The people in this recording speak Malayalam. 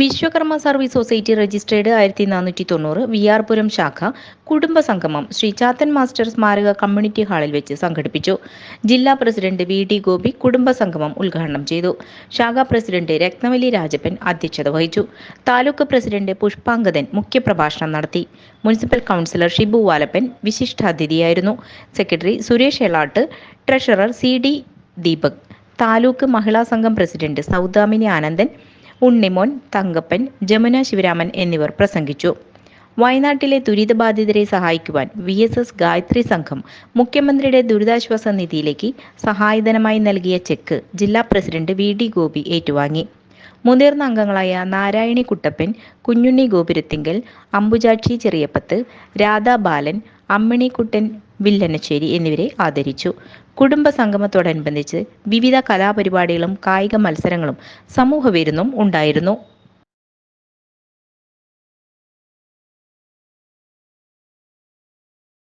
വിശ്വകർമ്മ സർവീസ് സൊസൈറ്റി രജിസ്ട്രേഡ് ആയിരത്തി നാനൂറ്റി തൊണ്ണൂറ് വി ശാഖ കുടുംബ സംഗമം ശ്രീ ചാത്തൻ മാസ്റ്റർ സ്മാരക കമ്മ്യൂണിറ്റി ഹാളിൽ വെച്ച് സംഘടിപ്പിച്ചു. ജില്ലാ പ്രസിഡന്റ് വി ഡി ഗോപി കുടുംബ സംഗമം ഉദ്ഘാടനം ചെയ്തു. ശാഖാ പ്രസിഡന്റ് രത്നവലി രാജപ്പൻ അധ്യക്ഷത വഹിച്ചു. താലൂക്ക് പ്രസിഡന്റ് പുഷ്പാങ്കദൻ മുഖ്യപ്രഭാഷണം നടത്തി. Municipal councillor Shibu Valappan വിശിഷ്ടാതിഥിയായിരുന്നു. Secretary Suresh Elatt treasurer C D Deepak taluk Mahila Sangham president Saudamini Anandan Unnimon Thankappan Jamuna Sivaraman എന്നിവർ പ്രസംഗിച്ചു. വയനാട്ടിലെ ദുരിതബാധിതരെ സഹായിക്കുവാൻ വി എസ് എസ് ഗായത്രി സംഘം മുഖ്യമന്ത്രിയുടെ ദുരിതാശ്വാസ നിധിയിലേക്ക് സഹായധനമായി നൽകിയ ചെക്ക് ജില്ലാ പ്രസിഡന്റ് വി ഡി ഗോപി ഏറ്റുവാങ്ങി. മുതിർന്ന അംഗങ്ങളായ നാരായണി കുട്ടപ്പൻ കുഞ്ഞുണ്ണി ഗോപുരത്തിങ്കൽ അംബുജാക്ഷി ചെറിയപ്പത്ത് രാധാ ബാലൻ അമ്മിണിക്കുട്ടൻ വില്ലനശ്ശേരി എന്നിവരെ ആദരിച്ചു. കുടുംബ സംഗമത്തോടനുബന്ധിച്ച് വിവിധ കലാപരിപാടികളും കായിക മത്സരങ്ങളും സമൂഹ വിരുന്നും ഉണ്ടായിരുന്നു.